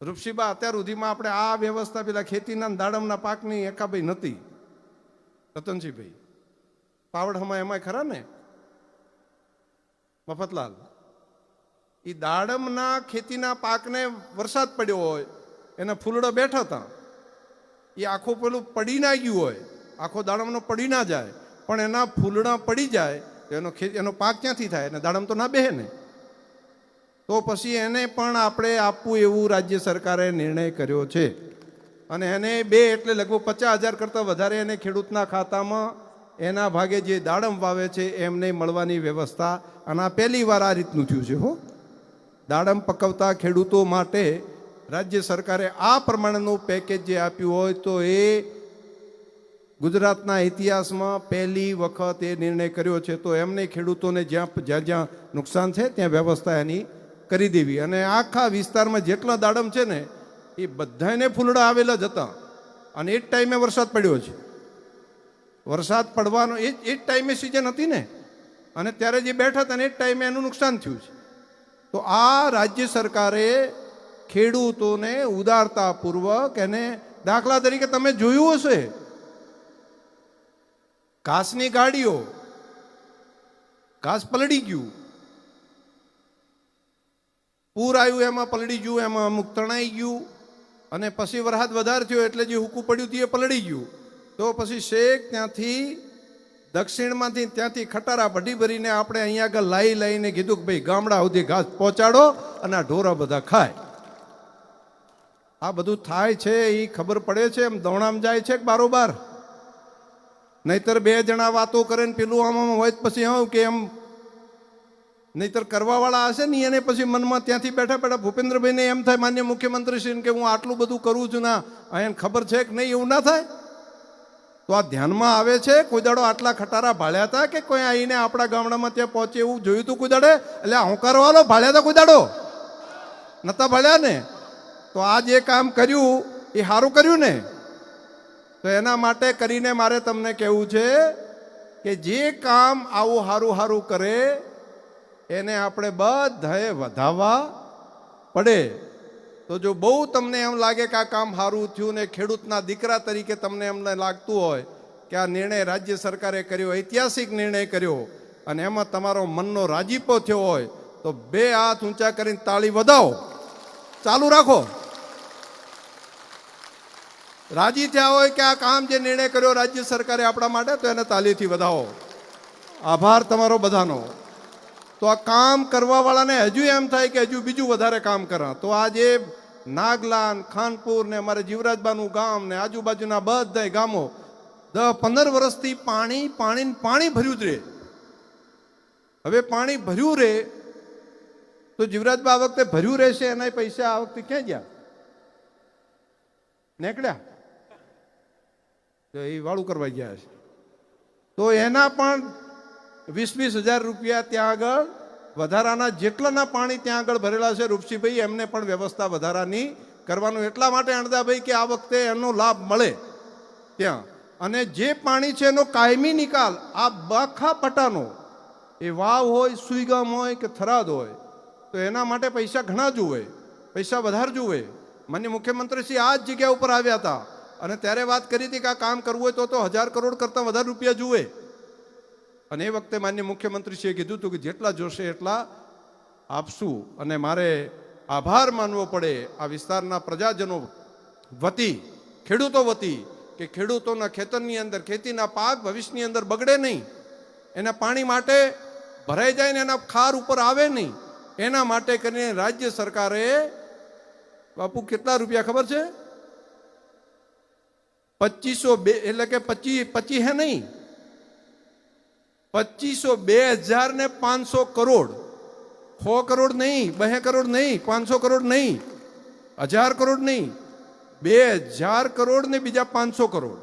રૂપસીબા અત્યાર સુધીમાં આપણે આ વ્યવસ્થા પેલા ખેતીના દાડમના પાકની એકાભાઈ નથી રતનજીભાઈ પાવડમાં એમાંય ખરા ને? મફતલાલ એ દાડમના ખેતીના પાકને વરસાદ પડ્યો હોય, એના ફૂલડો બેઠા હતા. એ આખું પેલું પડી ના ગયું હોય, આખો દાડમનો પડી ના જાય, પણ એના ફૂલડા પડી જાય એનો ખેતી એનો પાક ક્યાંથી થાય? અને દાડમ તો ના બેહે ને? તો પછી એને પણ આપણે આપવું એવું રાજ્ય સરકારે નિર્ણય કર્યો છે. અને એને બે એટલે લગભગ પચાસ હજાર કરતાં વધારે એને ખેડૂતના ખાતામાં એના ભાગે જે દાડમ વાવે છે એમને મળવાની વ્યવસ્થા. અને આ પહેલી વાર આ રીતનું થયું છે હો. દાડમ પકવતા ખેડૂતો માટે રાજ્ય સરકારે આ પ્રમાણેનું પેકેજ જે આપ્યું હોય તો એ ગુજરાતના ઇતિહાસમાં પહેલી વખત એ નિર્ણય કર્યો છે. તો એમને ખેડૂતોને જ્યાં જ્યાં જ્યાં નુકસાન છે, ત્યાં વ્યવસ્થા એની કરી દેવી. અને આખા વિસ્તારમાં જેટલા દાડમ છે ને, એ બધાને ફૂલડા આવેલા જ હતા. અને એ જ ટાઈમે વરસાદ પડ્યો છે. વરસાદ પડવાનો એ જ એ જ ટાઈમે સિઝન હતી ને. અને ત્યારે જે બેઠા હતા ને, એ જ ટાઈમે એનું નુકસાન થયું છે. તો આ રાજ્ય સરકારે ખેડૂતોને ઉદારતાપૂર્વક એને દાખલા તરીકે તમે જોયું હશે. ઘાસની ગાડીઓ, ઘાસ પલળી ગયું. પૂર આવ્યું, એમાં પલળી ગયું, એમાં અમુક તણાઈ ગયું અને પછી વરસાદ વધારે થયો એટલે જે હુકું પડ્યું હતું એ પલળી ગયું. તો પછી શેખ ત્યાંથી, દક્ષિણમાંથી ત્યાંથી ખટારા ભઢી ભરીને આપણે અહીંયા આગળ લાઈ લાઈને કીધું કે ભાઈ ગામડા સુધી ઘાસ પહોંચાડો અને આ ઢોરા બધા ખાય. આ બધું થાય છે એ ખબર પડે છે, એમ દોણામ જાય છે બારોબાર. નહીતર બે જણા વાતો કરે ને પેલું આમ હોય પછી હું કે એમ નહીતર કરવાવાળા હશે ને, એને પછી મનમાં ત્યાંથી બેઠા બેઠા ભૂપેન્દ્રભાઈને એમ થાય માન્ય મુખ્યમંત્રીશ્રીને કે હું આટલું બધું કરું છું ના એને ખબર છે કે નહીં, એવું ના થાય? તો આ ધ્યાનમાં આવે છે કોઈ દાડો આટલા ખટારા ભાળ્યા હતા કે કોઈ આવીને આપણા ગામડામાં ત્યાં પહોંચે એવું જોયું હતું કોઈ દાડે એટલે હું કરવાલો ભાળ્યા હતા કોઈ દાડો નતા ભાળ્યા ને? તો આ જે કામ કર્યું, એ સારું કર્યું ને? તો એના માટે કરીને મારે તમને કહેવું છે કે જે કામ આવું સારું સારું કરે એને આપણે બધાએ વધાવવા પડે. તો જો બહુ તમને એમ લાગે કે આ કામ સારું થયું ને ખેડૂતના દીકરા તરીકે તમને એમને લાગતું હોય કે આ નિર્ણય રાજ્ય સરકારે કર્યો, ઐતિહાસિક નિર્ણય કર્યો, અને એમાં તમારો મનનો રાજીપો થયો હોય, તો બે હાથ ઊંચા કરીને તાળી વધાવો. ચાલુ રાખો. રાજી થયા હોય કે આ કામ જે નિર્ણય કર્યો રાજ્ય સરકારે આપણા માટે, તો એને તાલીથી વધાવો. આભાર તમારો બધાનો. તો આ કામ કરવાવાળાને હજુ એમ થાય કે હજુ બીજું વધારે કામ કરા. તો આજે નાગલાન, ખાનપુર ને અમારે જીવરાજબાનું ગામ ને આજુબાજુના બધા ગામો દસ પંદર વર્ષથી પાણી પાણી પાણી ભર્યું જ રહે હવે પાણી ભર્યું રહે તો જીવરાજબા આ વખતે ભર્યું રહેશે એના પૈસા આ વખતે ક્યાં ગયા? નીકળ્યા? તો એ વાળું કરવા ગયા છે. તો એના પણ વીસ વીસ હજાર રૂપિયા ત્યાં આગળ, વધારાના જેટલાના પાણી ત્યાં આગળ ભરેલા છે રૂપસીભાઈ, એમને પણ વ્યવસ્થા વધારાની કરવાનું. એટલા માટે અણદાભાઈ કે આ વખતે એનો લાભ મળે ત્યાં. અને જે પાણી છે એનો કાયમી નિકાલ, આ બાખા પટાનો, એ વાવ હોય, સુઈગામ હોય કે થરાદ હોય, તો એના માટે પૈસા ઘણા જુએ, પૈસા વધારે જુએ. માન્ય મુખ્યમંત્રીશ્રી આ જ જગ્યા ઉપર આવ્યા હતા અને ત્યારે વાત કરી હતી કે આ કામ કરવું હોય તો તો હજાર કરોડ કરતાં વધારે રૂપિયા જુએ. અને એ વખતે માન્ય મુખ્યમંત્રીશ્રીએ કીધું હતું કે જેટલા જોશે એટલા આપશું. અને મારે આભાર માનવો પડે આ વિસ્તારના પ્રજાજનો વતી, ખેડૂતો વતી, કે ખેડૂતોના ખેતરની અંદર, ખેતીના પાક ભવિષ્યની અંદર બગડે નહીં. એના પાણી માટે ભરાઈ જાય ને એના ખાર ઉપર આવે નહીં. એના માટે કરીને રાજ્ય સરકારે બાપુ કેટલા રૂપિયા ખબર છે? પચીસો બે, એટલે કે પચી પચી હે નહીં? પચીસો બે હજાર ને પાંચસો કરોડ. સો કરોડ નહીં, બે કરોડ નહીં, પાંચસો કરોડ નહીં, હજાર કરોડ નહીં, બે હજાર કરોડ ને બીજા પાંચસો કરોડ.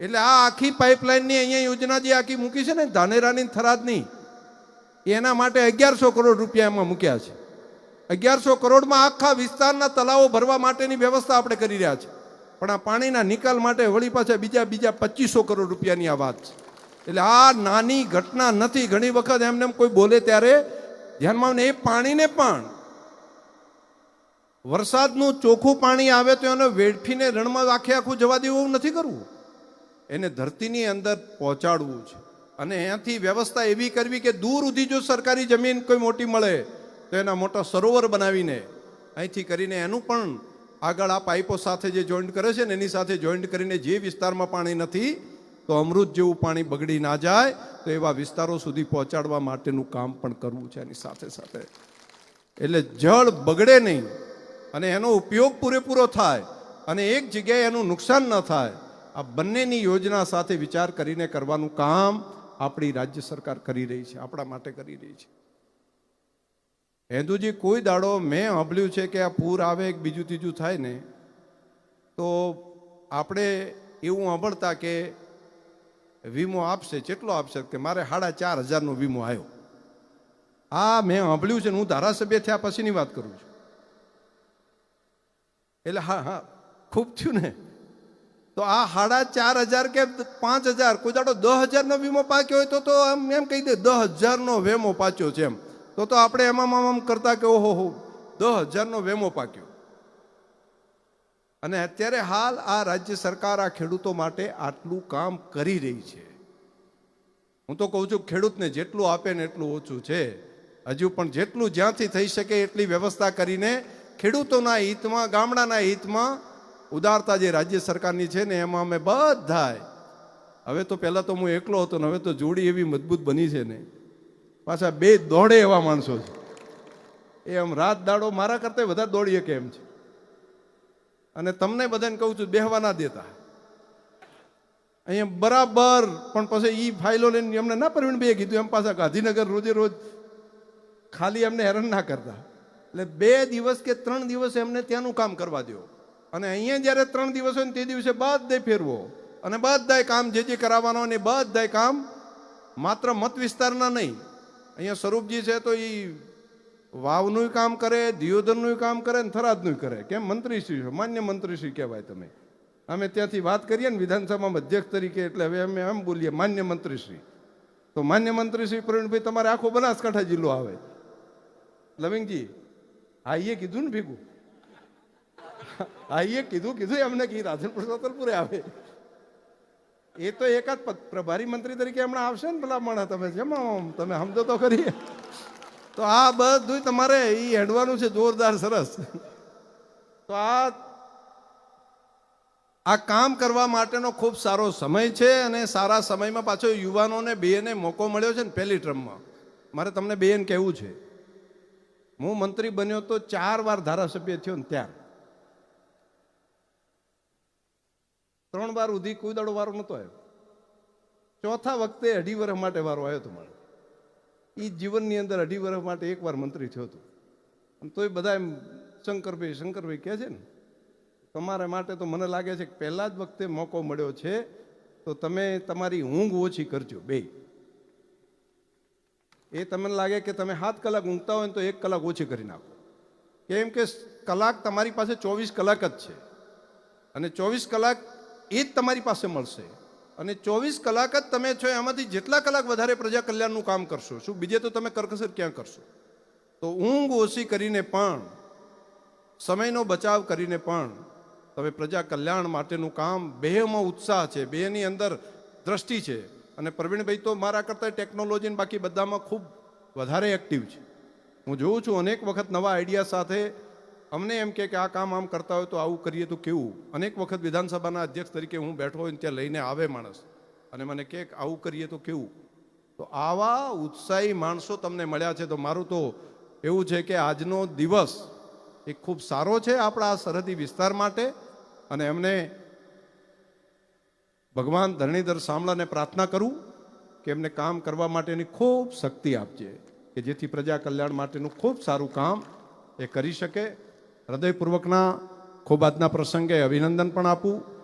એટલે આ આખી પાઇપલાઇનની અહીંયા યોજના જે આખી મૂકી છે ને, ધાનેરાની થરાદની, એના માટે અગિયારસો કરોડ રૂપિયા એમાં મૂક્યા છે. અગિયારસો કરોડમાં આખા વિસ્તારના તલાવો ભરવા માટેની વ્યવસ્થા આપણે કરી રહ્યા છે. પણ આ પાણીના નિકાલ માટે વળી પાછા બીજા બીજા પચીસો કરોડ રૂપિયાની આ વાત છે. એટલે આ નાની ઘટના નથી. ઘણી વખત એમને કોઈ બોલે ત્યારે, ધ્યાનમાં એ પાણીને પણ. વરસાદનું ચોખ્ખું પાણી આવે તો એને વેડફીને રણમાં આખે આખું જવા દેવું એવું નથી કરવું. એને ધરતીની અંદર પહોંચાડવું છે. અને અહીંયાથી વ્યવસ્થા એવી કરવી કે દૂર સુધી જો સરકારી જમીન કોઈ મોટી મળે, તો એના મોટા સરોવર બનાવીને અહીંથી કરીને એનું પણ આગળ આ પાઇપો સાથે જે જોઈન્ટ કરે છે ને, એની સાથે જોઈન્ટ કરીને જે વિસ્તારમાં પાણી નથી તો અમૃત જેવું પાણી બગડી ના જાય, તો એવા વિસ્તારો સુધી પહોંચાડવા માટેનું કામ પણ કરવું છે એની સાથે સાથે. એટલે જળ બગડે નહીં અને એનો ઉપયોગ પૂરેપૂરો થાય અને એક જગ્યાએ એનું નુકસાન ન થાય, આ બંનેની યોજના સાથે વિચાર કરીને કરવાનું કામ આપણી રાજ્ય સરકાર કરી રહી છે, આપણા માટે કરી રહી છે. હેન્દુજી, કોઈ દાડો મેં સાંભળ્યું છે કે આ પૂર આવે એક બીજું ત્રીજું થાય ને, તો આપણે એવું સાંભળતા કે વીમો આપશે, કેટલો આપશે? કે મારે સાડા ચાર હજારનો વીમો આવ્યો આ મેં સાંભળ્યું છે ને હું ધારાસભ્ય થયા પછીની વાત કરું છું. એટલે હા હા, ખૂબ થયું ને. તો આ સાડા ચાર હજાર કે પાંચ હજાર, કોઈ દાડો દસ હજારનો વીમો પાક્યો હોય તો તો એમ એમ કહી દે, દસ હજારનો વેમો પાચ્યો છે એમ. તો તો આપણે એમાં આમ કરતા કે ઓહો હો દસ હજારનો વેમો પાક્યો. અને અત્યારે હાલ આ રાજ્ય સરકાર આ ખેડૂતો માટે આટલું કામ કરી રહી છે. હું તો કહું છું, ખેડૂતને જેટલું આપે ને એટલું ઓછું છે. હજુ પણ જેટલું જ્યાંથી થઈ શકે એટલી વ્યવસ્થા કરીને ખેડૂતોના હિતમાં, ગામડાના હિતમાં ઉદારતા જે રાજ્ય સરકારની છે ને એમાં અમે બધાય. હવે તો પહેલાં તો હું એકલો હતો ને હવે તો જોડી એવી મજબૂત બની છે ને. પાછા બે દોડે એવા માણસો છે. એ આમ રાત દાડો મારા કરતાં વધારે દોડીએ કેમ છે? અને તમને બધાને કહું છું, બેહવા ના દેતા. અહીંયા બરાબર, પણ પછી એ ફાઇલો લઈને એમને ના પરવીણ બે કીધું, એમ પાછા ગાંધીનગર રોજે રોજ ખાલી એમને હેરાન ના કરતા. એટલે બે દિવસ કે ત્રણ દિવસ એમને ત્યાંનું કામ કરવા દો અને અહીંયા જ્યારે ત્રણ દિવસ હોય ને તે દિવસે બધાય ફેરવો. અને બધાય કામ જે જે કરાવવાનો ને બધાય કામ માત્ર મત વિસ્તારના નહીં. અહીંયા સ્વરૂપજી છે તો એ વાવનું કામ કરે, દિયોદરનું કામ કરે ને થરાદનું કરે. કેમ? મંત્રીશ્રી છો, માન્ય મંત્રીશ્રી કહેવાય તમે. અમે ત્યાંથી વાત કરીએ ને વિધાનસભામાં અધ્યક્ષ તરીકે, એટલે હવે અમે એમ બોલીએ, માન્ય મંત્રીશ્રી. તો માન્ય મંત્રીશ્રી પ્રવીણભાઈ, તમારે આખો બનાસકાંઠા જિલ્લો આવે. લવિંગજી હા એ કીધું ને ભેગું? હા એ કીધું કીધું એમને કી રાધનપુર સતલપુરે આવે. એ તો એકાદ પ્રભારી મંત્રી તરીકે હમણાં આવશે ને પેલા માણસ તમે, જેમ તમે સમજો તો ખરી. તો આ બધું તમારે એ હેડવાનું છે, જોરદાર, સરસ. તો આ આ કામ કરવા માટેનો ખૂબ સારો સમય છે અને સારા સમયમાં પાછો યુવાનોને, બેને મોકો મળ્યો છે ને પહેલી ટ્રમમાં. મારે તમને બેન કહેવું છે. હું મંત્રી બન્યો તો ચાર વાર ધારાસભ્ય થયો ને ત્યાં ત્રણ વાર સુધી કોઈ વારો નહોતો આવ્યો. ચોથા વખતે અઢી વર્ષ માટે વારો આવ્યો હતો એ જીવનની અંદર અઢી વર્ષ માટે એકવાર મંત્રી થયો હતો. અને તોય બધા એમ શંકરભાઈ શંકરભાઈ કહે છે ને, તમારા માટે તો મને લાગે છે કે પહેલાં જ વખતે મોકો મળ્યો છે, તો તમે તમારી ઊંઘ ઓછી કરજો, બે. એ તમને લાગે કે તમે સાત કલાક ઊંઘતા હોય તો એક કલાક ઓછી કરી નાખો. કેમ કે કલાક તમારી પાસે ચોવીસ કલાક જ છે. અને ચોવીસ કલાક એ જ તમારી પાસે મળશે. અને ચોવીસ કલાક જ તમે છો, એમાંથી જેટલા કલાક વધારે પ્રજા કલ્યાણનું કામ કરશો. શું, બીજે તો તમે કરકસર ક્યાં કરશો? તો ઊંઘ ઓછી કરીને પણ, સમયનો બચાવ કરીને પણ, તમે પ્રજા કલ્યાણ માટેનું કામ બેમાં ઉત્સાહ છે, બેની અંદર દ્રષ્ટિ છે. અને પ્રવીણભાઈ તો મારા કરતાં ટેકનોલોજી બાકી બધામાં ખૂબ વધારે એક્ટિવ છે. હું જોઉં છું, અનેક વખત નવા આઈડિયા સાથે અમને એમ કે આ કામ આમ કરતા હોય તો આવું કરીએ તો કેવું? અનેક વખત વિધાનસભાના અધ્યક્ષ તરીકે હું બેઠો હોય ત્યાં લઈને આવે માણસ. અને મને કે આવું કરીએ તો કેવું? તો આવા ઉત્સાહી માણસો તમને મળ્યા છે તો મારું તો એવું છે કે આજનો દિવસ એ ખૂબ સારો છે આપણા સરહદી વિસ્તાર માટે. અને એમને ભગવાન ધરણીધર સામળાને પ્રાર્થના કરું કે એમને કામ કરવા માટેની ખૂબ શક્તિ આપજે, કે જેથી પ્રજા કલ્યાણ માટેનું ખૂબ સારું કામ એ કરી શકે. હૃદયપૂર્વકના ખૂબ આજના પ્રસંગે અભિનંદન પણ આપું.